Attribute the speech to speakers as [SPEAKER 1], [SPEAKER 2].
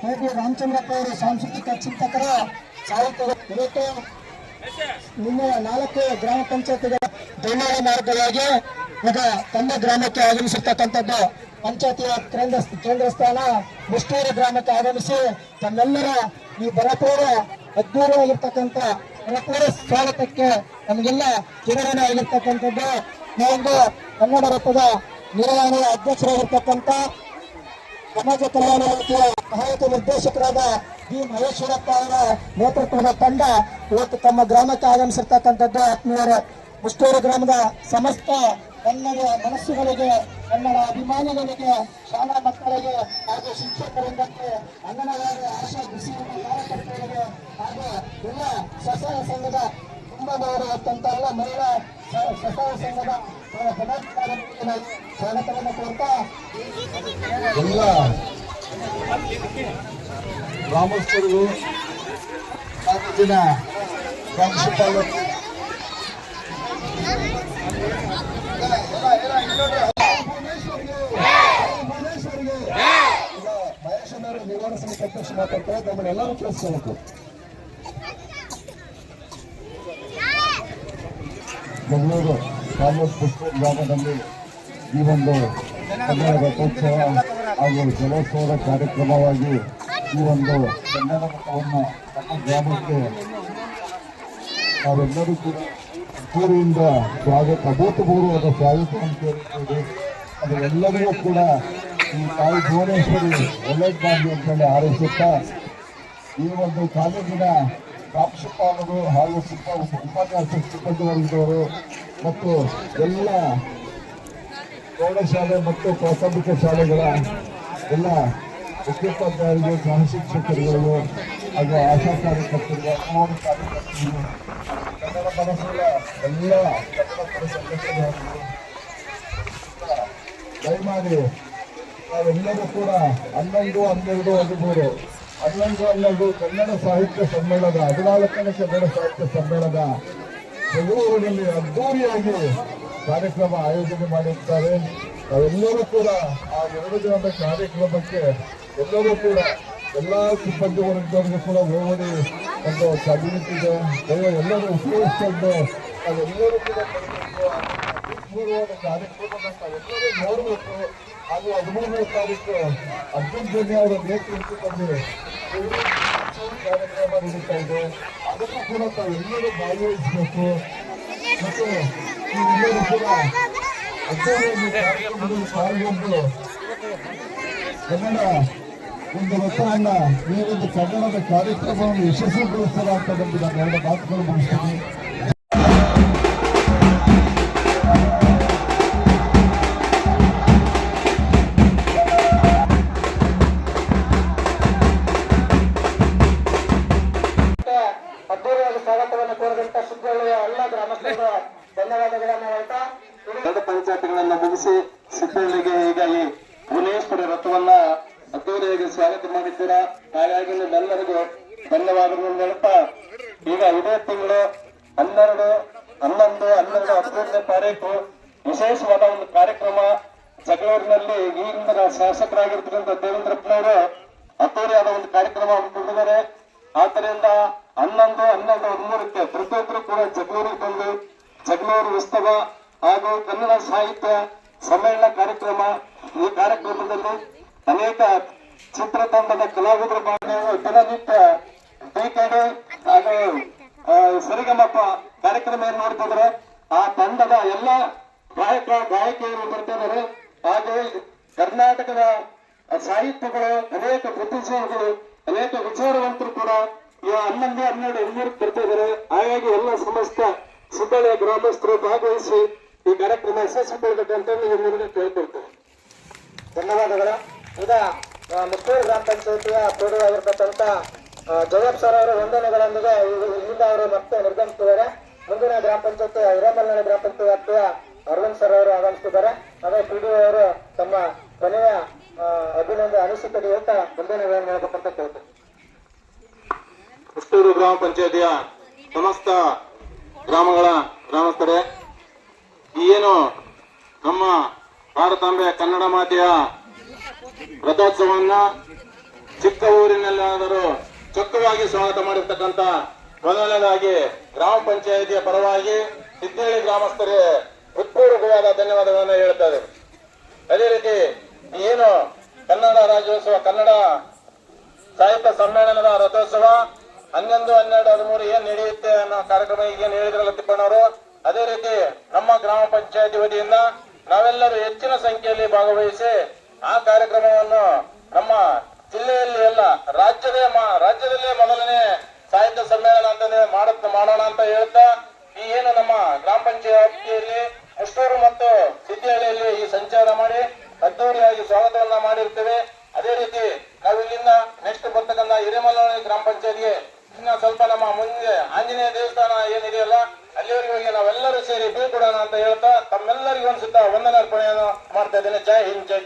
[SPEAKER 1] T Ramachandrappa ಅವರು ಸಾಂಸ್ಕೃತಿಕ ಚಿಂತಕರ ಸಾಹಿತ್ಯ ಇವತ್ತು ನಾಲ್ಕು ಗ್ರಾಮ ಪಂಚಾಯತಿಗಳ ಬೆಂಬಲ ಮಾರ್ಗವಾಗಿ ಈಗ ತಮ್ಮ ಗ್ರಾಮಕ್ಕೆ ಆಗಮಿಸಿರ್ತಕ್ಕಂಥದ್ದು ಪಂಚಾಯತಿಯ ಕೇಂದ್ರ ಕೇಂದ್ರ ಸ್ಥಾನ ಮುಷ್ಟೂರು ಗ್ರಾಮಕ್ಕೆ ಆಗಮಿಸಿ ತಮ್ಮೆಲ್ಲರ ಈ ಬರಪೂರ ಅದ್ಭುತವಾಗಿರ್ತಕ್ಕಂಥ ಬರಪೂರ ಸ್ವಾಗತಕ್ಕೆ ನಮಗೆಲ್ಲ ಚಿರಋಣಿ ಆಗಿರ್ತಕ್ಕಂಥದ್ದು. ಒಂದು ಕನ್ನಡ ರಥದ ನಿರ್ವಹಣೆಯ ಅಧ್ಯಕ್ಷರಾಗಿರ್ತಕ್ಕಂಥ ಸಮಾಜ ಕಲ್ಯಾಣ ಇಲಾಖೆಯ ಸಹಾಯಕ ನಿರ್ದೇಶಕರಾದ ಬಿ ಮಹೇಶ್ವರಪ್ಪ ಅವರ ನೇತೃತ್ವದ ತಂಡ ಇವತ್ತು ತಮ್ಮ ಗ್ರಾಮಕ್ಕೆ ಆಗಮಿಸಿರ್ತಕ್ಕಂಥದ್ದು ಆತ್ಮೀಯರ. ಮುಷ್ಟೂರು ಗ್ರಾಮದ ಸಮಸ್ತ ಕನ್ನಡ ಮನಸ್ಸುಗಳಿಗೆ ಕನ್ನಡ ಅಭಿಮಾನಿಗಳಿಗೆ, ಶಾಲಾ ಮಕ್ಕಳಿಗೆ ಹಾಗೂ ಶಿಕ್ಷಕರಿಂದಕ್ಕೆ ಅಂಗನವಾಡಿ ಆಶಾ ಬಿಸಿ ಕಾರ್ಯಕರ್ತರಿಗೆ ಹಾಗೂ ಎಲ್ಲ ಸ್ವಸಹಾಯ ಸಂಘದ ಕುಟುಂಬದವರು ಅತ್ಯಂತ ಎಲ್ಲ ಮಹಿಳಾ ಸ್ವಸಹಾಯ ಸಂಘದ ಪದಾಧಿಕಾರಿಗಳಿಗೆ ಸ್ವಾಗತವನ್ನು ಕೊಡ್ತಾ
[SPEAKER 2] ಎಲ್ಲ ಗ್ರಾಮಸ್ಥರಿಗೂ ಕಾಲೇಜಿನ ಪ್ರಾಂಶುಪಾಲರು. ನಿರ್ವಹಣಾ ಸಮಿತಿ ಅಧ್ಯಕ್ಷ ಮಾತಾಡ್ತಾರೆ ನಮ್ಮನ್ನೆಲ್ಲರೂ ಕೇಳಿಸ್ಕೋಬೇಕು ಬೆಂಗಳೂರು ತಾಲೂಕು ಪುಷ್ಪ ಗ್ರಾಮದಲ್ಲಿ ಈ ಒಂದು ಕನ್ನಡ ರಥೋತ್ಸವ ಹಾಗೂ ಜಲೋತ್ಸವದ ಕಾರ್ಯಕ್ರಮವಾಗಿ ಈ ಒಂದು ಕನ್ನಡ ಮಠವನ್ನು ನಮ್ಮ ಗ್ರಾಮಕ್ಕೆ ನಾವೆಲ್ಲರೂ ಕೂಡ ಪೂರಿಯಿಂದ ಸ್ವಾಗತ, ಅಭೂತಪೂರ್ವವಾದ ಅಂತ ಕೋರುತ್ತೇವೆ ಅದು ಎಲ್ಲರಿಗೂ ಕೂಡ ಈ ತಾಯಿ ಭುವನೇಶ್ವರಿ ಒಳ್ಳೆಯದಾಗಲಿ ಅಂತೇಳಿ ಹಾರೈಸುತ್ತಾ, ಈ ಒಂದು ಕಾಲೇಜಿನ ಪ್ರಾಂಶುಪಾಲರು ಹಾಗೂ ಸುತ್ತ ಉಪನ್ಯಾಸ ಸಿಬ್ಬಂದಿ ವರ್ಗದವರು ಮತ್ತು ಎಲ್ಲ ಪ್ರೌಢಶಾಲೆ ಮತ್ತು ಪ್ರಾಥಮಿಕ ಶಾಲೆಗಳ ಎಲ್ಲ ಮುಖ್ಯೋಪಾಧ್ಯಾಯರಿಗೆ ಸಹ ಶಿಕ್ಷಕರುಗಳು ಹಾಗೂ ಆಶಾ ಕಾರ್ಯಕರ್ತರಿಗೆ ಅಂಗನವಾಡಿ ಕಾರ್ಯಕರ್ತರಿಗೆ ಕನ್ನಡ ಮನಸ್ಸುಗಳ ಎಲ್ಲ ಕನ್ನಡ ಪರ ಸಂಘಟನೆಗಳು ದಯಮಾಡಿ ನಾವೆಲ್ಲರೂ ಕೂಡ ಹನ್ನೊಂದು ಹನ್ನೆರಡು, ಹದಿಮೂರು ಹನ್ನೊಂದು ಹನ್ನೆರಡು ಕನ್ನಡ ಸಾಹಿತ್ಯ ಸಮ್ಮೇಳನ ಹದಿನಾಲ್ಕನೇ ಕನ್ನಡ ಸಾಹಿತ್ಯ ಸಮ್ಮೇಳನ ಬೆಂಗಳೂರಿನಲ್ಲಿ ಅದ್ದೂರಿಯಾಗಿ ಕಾರ್ಯಕ್ರಮ ಆಯೋಜನೆ ಮಾಡಿರ್ತಾರೆ. ಎಲ್ಲರೂ ಕೂಡ ಆ ಎರಡು ದಿನದ ಕಾರ್ಯಕ್ರಮಕ್ಕೆ ಎಲ್ಲರೂ ಕೂಡ ಎಲ್ಲ ಸಿಬ್ಬಂದಿ ವರ್ಗದವರಿಗೂ ಕೂಡ ಹೋಗಿ ಒಂದು ಕ್ಯಾಬಿನೆಟ್ ಇದೆ. ಎಲ್ಲರೂ ಉಪಯೋಗಿಸ್ಕೊಂಡು ನಾವೆಲ್ಲರೂ ಕೂಡ ಕಾರ್ಯಕ್ರಮದ ನಾವೆಲ್ಲರೂ ನೋಡಬೇಕು. ಹಾಗೂ ಹದಿಮೂರನೇ ತಾರೀಕು ಅರ್ಜುನ್ ಅವರ ನೇತೃತ್ವದಲ್ಲಿ ಕಾರ್ಯಕ್ರಮ ನಡೀತಾ ಇದೆ. ಅದಕ್ಕೂ ಕೂಡ ತಾವೆಲ್ಲರೂ ಭಾಗವಹಿಸಬೇಕು. ಮತ್ತು ನೀವೆಲ್ಲರೂ ಕನ್ನಡ ಒಂದು ರಥವನ್ನ ಈ ಒಂದು ಕನ್ನಡದ ಕಾರ್ಯಕ್ರಮವನ್ನು ಯಶಸ್ವಿಗೊಳಿಸಲ ಅಂತ ಬಂದು ನಾನು ಎರಡು ಮಾತುಗಳು ಮುಗಿಸ್ತೀನಿ
[SPEAKER 1] ಅದ್ದೂರಿಯಾಗಿ ಸ್ವಾಗತವನ್ನು ಕೋರಿದಂತ ಸುದ್ದಿಯ ಎಲ್ಲ ಗ್ರಾಮಸ್ಥರು ಧನ್ಯವಾದಗಳನ್ನು
[SPEAKER 3] ಪಂಚಾಯತ್ಗಳನ್ನ
[SPEAKER 4] ಮುಗಿಸಿ
[SPEAKER 3] ಸಿಬ್ಬಂದಿಗೆ
[SPEAKER 4] ಈಗ
[SPEAKER 3] ಈ ಭುವನೇಶ್ವರ ರಥವನ್ನ ಅದ್ದೂರಿಯಾಗಿ
[SPEAKER 4] ಸ್ವಾಗತ ಮಾಡಿದ್ದೀರಾ?
[SPEAKER 3] ಹಾಗಾಗಿ
[SPEAKER 4] ನಿಮ್ಮೆಲ್ಲರಿಗೂ
[SPEAKER 3] ಧನ್ಯವಾದಗಳನ್ನು ಹೇಳ್ತಾ, ಈಗ ಇದೇ
[SPEAKER 4] ತಿಂಗಳು
[SPEAKER 3] ಹನ್ನೆರಡು,
[SPEAKER 4] ಹನ್ನೊಂದು, ಹನ್ನೆರಡು ಹದಿನೈದನೇ
[SPEAKER 3] ತಾರೀಕು
[SPEAKER 4] ವಿಶೇಷವಾದ ಒಂದು
[SPEAKER 3] ಕಾರ್ಯಕ್ರಮ
[SPEAKER 4] ಜಗಳೂರಿನಲ್ಲಿ ಈಗಿನ ಶಾಸಕರಾಗಿರ್ತಕ್ಕಂಥ ದೇವೇಂದ್ರಪ್ಪನವರು
[SPEAKER 3] ಅದ್ದೂರಿಯಾದ ಒಂದು ಕಾರ್ಯಕ್ರಮ ಹಮ್ಮಿಕೊಂಡಿದ್ದಾರೆ. ಆದ್ದರಿಂದ ಹನ್ನೊಂದು, ಹನ್ನೆರಡು, ಹದಿಮೂರಕ್ಕೆ ಪ್ರತಿಯೊಬ್ಬರು ಕೂಡ ಜಗಳೂರಿಗೆ ಬಂದು ಜಗಳೂರು ಉತ್ಸವ ಹಾಗೂ ಕನ್ನಡ ಸಾಹಿತ್ಯ ಸಮ್ಮೇಳನ ಕಾರ್ಯಕ್ರಮ. ಈ ಕಾರ್ಯಕ್ರಮದಲ್ಲಿ ಅನೇಕ ಚಿತ್ರತಂಡದ ಕಲಾವಿದರು ದಿನನಿತ್ಯ ಡಿಕೆಡಿ ಹಾಗೂ ಸರಿಗಮಪ್ಪ ಸರಿಗಮಪ ಕಾರ್ಯಕ್ರಮ ಏನ್ ಮಾಡ್ತಿದ್ರೆ ಆ ತಂಡದ ಎಲ್ಲ ಗಾಯಕ, ಗಾಯಕಿಯರು ಬರ್ತಿದ್ದಾರೆ. ಹಾಗೂ ಕರ್ನಾಟಕದ ಸಾಹಿತ್ಯಗಳು ಅನೇಕ ಬುದ್ಧಿಜೀವಿಗಳು ಅನೇಕ ವಿಚಾರವಂತರು ಕೂಡ ಹನ್ನೊಂದು, ಹನ್ನೆರಡು, ಹದಿಮೂರಕ್ಕೆ ಬರ್ತಿದ್ದಾರೆ. ಹಾಗಾಗಿ ಎಲ್ಲ ಸಮಸ್ತ ಸಿಬ್ಬಳ್ಳಿಯ ಗ್ರಾಮಸ್ಥರು ಭಾಗವಹಿಸಿ ಈ ಕಾರ್ಯಕ್ರಮ ಯಶಸ್ವಿಗೊಳ್ಬೇಕಂತ ನಿಮ್ಮನ್ನು ಕೇಳ್ಕೊಳ್ತೇವೆ
[SPEAKER 1] ಧನ್ಯವಾದಗಳು. ಈಗ ಮುತ್ತೂರು ಗ್ರಾಮ ಪಂಚಾಯತಿಯ ಪೂರ್ವವಾಗಿರ್ತಕ್ಕಂಥ ಜಯಪ್ ಸರ್ ಅವರ ವಂದನೆಗಳೊಂದಿಗೆ ಇಲ್ಲಿಂದ ಅವರು ಮತ್ತೆ ನಿರ್ಗಮಿಸಿದ್ದಾರೆ. ಮುಂದಿನ ಗ್ರಾಮ ಪಂಚಾಯತಿ ಹಿರೇಮಲ್ನಾಡು ಗ್ರಾಮ ಪಂಚಾಯತಿ ವ್ಯಾಪ್ತಿಯ ಅರವಿಂದ್ ಸರ್ ಅವರು ಆಗಮಿಸಿದ್ದಾರೆ ಅದೇ ಪಿ ಅವರು ತಮ್ಮ ಕೊನೆಯ ಅಭಿನಂದನೆ ಅನಿಸಿಕೆ ಹೇಳ್ತಾ ವಂದನೆಗಳನ್ನು ಹೇಳಬೇಕಂತ ಕೇಳ್ತಾರೆ
[SPEAKER 4] ಹುಟ್ಟೂರು ಗ್ರಾಮ ಪಂಚಾಯತಿಯ ಸಮಸ್ತ ಗ್ರಾಮಗಳ ಗ್ರಾಮಸ್ಥರೇ ಏನು ನಮ್ಮ ಭಾರತಾಂಬೆ ಕನ್ನಡ ಮಾತೆಯ ರಥೋತ್ಸವವನ್ನ ಚಿಕ್ಕ ಊರಿನಲ್ಲಾದರೂ ಚೊಕ್ಕವಾಗಿ ಸ್ವಾಗತ ಮಾಡಿರ್ತಕ್ಕಂಥ ಮೊದಲನೇದಾಗಿ ಗ್ರಾಮ ಪಂಚಾಯಿತಿಯ ಪರವಾಗಿ ಸಿದ್ದೇಳಿ ಗ್ರಾಮಸ್ಥರೇ ಹೃತ್ಪೂರ್ವಕವಾದ ಧನ್ಯವಾದಗಳನ್ನು ಹೇಳ್ತಾ ಅದೇ ರೀತಿ ಏನು ಕನ್ನಡ ರಾಜ್ಯೋತ್ಸವ, ಕನ್ನಡ ಸಾಹಿತ್ಯ ಸಮ್ಮೇಳನದ ರಥೋತ್ಸವ ಹನ್ನೊಂದು, ಹನ್ನೆರಡು, ಹದಿಮೂರು ಏನ್ ನಡೆಯುತ್ತೆ ಅನ್ನೋ ಕಾರ್ಯಕ್ರಮ ಈಗೇನು ಹೇಳಿದ್ರಲ್ಲ ತಿಪ್ಪಣ್ಣವರು ಅದೇ ರೀತಿ ನಮ್ಮ ಗ್ರಾಮ ಪಂಚಾಯತಿ ವತಿಯಿಂದ ನಾವೆಲ್ಲರೂ ಹೆಚ್ಚಿನ ಸಂಖ್ಯೆಯಲ್ಲಿ ಭಾಗವಹಿಸಿ ಆ ಕಾರ್ಯಕ್ರಮವನ್ನು ನಮ್ಮ ಜಿಲ್ಲೆಯಲ್ಲಿ ಎಲ್ಲ ರಾಜ್ಯದೇ ರಾಜ್ಯದಲ್ಲೇ ಮೊದಲನೇ ಸಾಹಿತ್ಯ ಸಮ್ಮೇಳನ ಅಂತಾನೆ ಮಾಡುತ್ತ, ಮಾಡೋಣ ಅಂತ ಹೇಳ್ತಾ ಈ ಏನು ನಮ್ಮ ಗ್ರಾಮ ಪಂಚಾಯತಿಯಲ್ಲಿ ಮುಷ್ಟೂರು ಮತ್ತು ಸಿದ್ದಿಹಳ್ಳಿಯಲ್ಲಿ ಈ ಸಂಚಾರ ಮಾಡಿ ಅದ್ದೂರಿಯಾಗಿ ಸ್ವಾಗತವನ್ನ ಮಾಡಿರ್ತೇವೆ. ಅದೇ ರೀತಿ ನಾವು ಇಲ್ಲಿಂದ ನೆಕ್ಸ್ಟ್ ಬರ್ತಕ್ಕಂಥ ಹಿರೇಮಲ್ಲ ಗ್ರಾಮ ಪಂಚಾಯತ್ಗೆ ಇನ್ನ ಸ್ವಲ್ಪ ನಮ್ಮ ಮುಂದೆ ಆಂಜನೇಯ ದೇವಸ್ಥಾನ ಏನಿದೆಯಲ್ಲ, ಅಲ್ಲಿವರೆಗೆ ನಾವೆಲ್ಲರೂ ಸೇರಿ ಬೀಳ್ಕೊಡೋಣ ಅಂತ ಹೇಳ್ತಾ ತಮ್ಮೆಲ್ಲರಿಗೂ ಅನ್ಸುತ್ತಾ ವಂದನಾರ್ಪಣೆಯನ್ನು ಮಾಡ್ತಾ ಇದ್ದೇನೆ. ಜೈ ಹಿಂದ್, ಜೈ